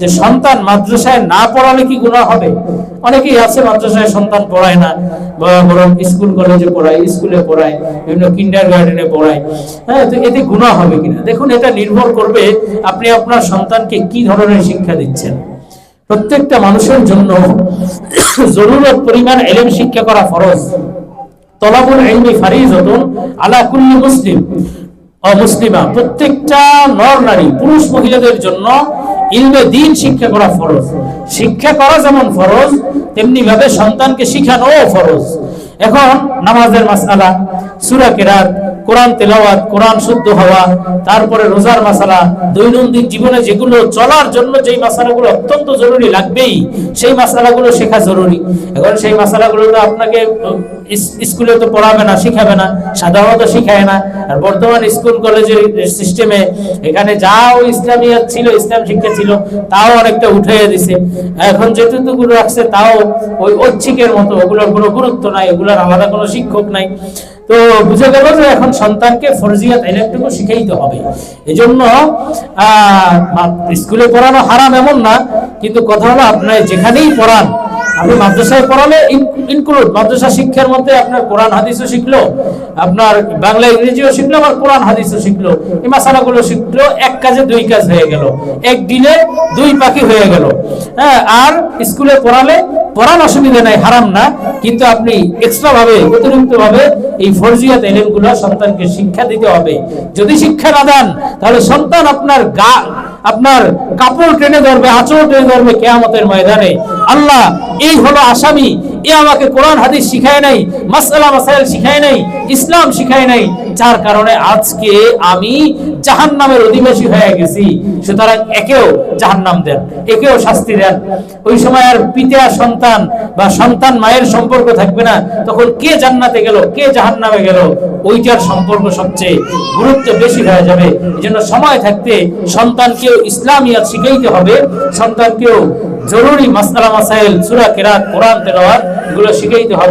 যে সন্তান মাদ্রাসায় না পড়ালে কি গুণা হবে? অনেকেই আছে মাদ্রাসায় সন্তান পড়ায় না। বরং স্কুল, কলেজে পড়ায়, স্কুলে পড়ায়, বিভিন্ন কিন্ডার গার্ডেনে পড়ায়। হ্যাঁ তো এতে গুণা হবে কিনা? দেখুন, এটা নির্ভর করবে আপনি আপনার সন্তানকে কি ধরনের শিক্ষা দিচ্ছেন। প্রত্যেকটা মানুষের জন্য জরুরত পরিমাণ এলেম শিক্ষা করা ফরজ। তলাবুল ইলমি ফারিজাতুন আলা কুল্লি মুসলিম। ও মুসলিমা প্রত্যেকটা নর নারী পুরুষ মহিলাদের জন্য ইলমে দিন শিক্ষা করা ফরজ। শিক্ষা করা যেমন ফরজ তেমনি ভাবে সন্তানকে শিখানোও ফরজ। এখন নামাজের মাসালা সুরা কেরাত কোরআন তেলাওয়াত, কোরআন শুদ্ধ হওয়া, তারপরে রোজার মাসালা, দৈনন্দিন জীবনে যেগুলো চলার জন্য যেই মাসালাগুলো অত্যন্ত জরুরি লাগবেই, সেই মাসালাগুলো শেখা জরুরি। এখন সেই মাসালাগুলো তো আপনাকে স্কুলে তো পড়াবে না, শিখাবে না, সাধারণত শিখায় না। আর বর্তমান স্কুল, কলেজের সিস্টেমে এখানে যাও ইসলামিয়াত ছিল, ইসলাম শিক্ষা ছিল, তাও অনেকটা উঠে দিছে। এখন যেটুকু রাখছে, তাও ওই ঐচ্ছিকের মতো, ওগুলোর কোনো গুরুত্ব নাই, ওগুলোর আলাদা কোনো শিক্ষক নাই। তো বুঝে গেল যে এখন সন্তানকে ফরজিয়াত এলেকটুকু শিখাইতে হবে। এজন্য আহ, স্কুলে পড়ানো হারাম এমন না কিন্তু কথা হলো আপনার যেখানেই পড়ান আপনি মাদ্রাসায় পড়ালে ইনক্লুড মাদ্রাসা শিক্ষার মধ্যে আপনার কোরআন হাদিসও শিখলো আপনার বাংলা ইংরেজিও শিখলো আবার কোরআন হাদিসও শিখলো। এই মাসালাগুলো শিখলো এক কাজে দুই কাজ হয়ে গেল। এক দিনে দুই পাখি হয়ে গেল। হ্যাঁ আর স্কুলে পড়ালে পড়ার অসুবিধা নাই, হারাম না। কিন্তু আপনি এক্সট্রা ভাবে অতিরিক্ত ভাবে এই ফরজিয়াত এলেমগুলো সন্তানকে শিক্ষা দিতে হবে। যদি শিক্ষা না দেন, তাহলে সন্তান আপনার গা, আপনার কাপড় টেনে ধরবে আঁচড় টেনে ধরবে কেয়ামতের ময়দানে। আল্লাহ, এই হলো আসামি। এ আমাকে কোরআন, হাদিস শিখায় নাই মাসালা মাসাইল শিখায় নাই, ইসলাম শিখায় নাই। যার কারণে আজকে আমি জাহান্নামের অধিবাসী হয়ে গেছি। সুতরাং একেও জাহান্নাম দেন, একেও শাস্তি দেন। ওই সময় আর পিতা, সন্তান বা সন্তান মায়ের সম্পর্ক থাকবে না। তখন কে জান্নাতে গেল, কে জাহান্নামে গেল? ওইটার সম্পর্ক সবচেয়ে গুরুত্ব বেশি হয়ে যাবে। এই জন্য সময় থাকতে সন্তানকেও ইসলামিয়াত শিখাইতে হবে। সন্তানকেও জরুরি মাসালা মাসাইল সুরা কেরাত কোরআন তেলাওয়াত এগুলো শিখাইতে হবে।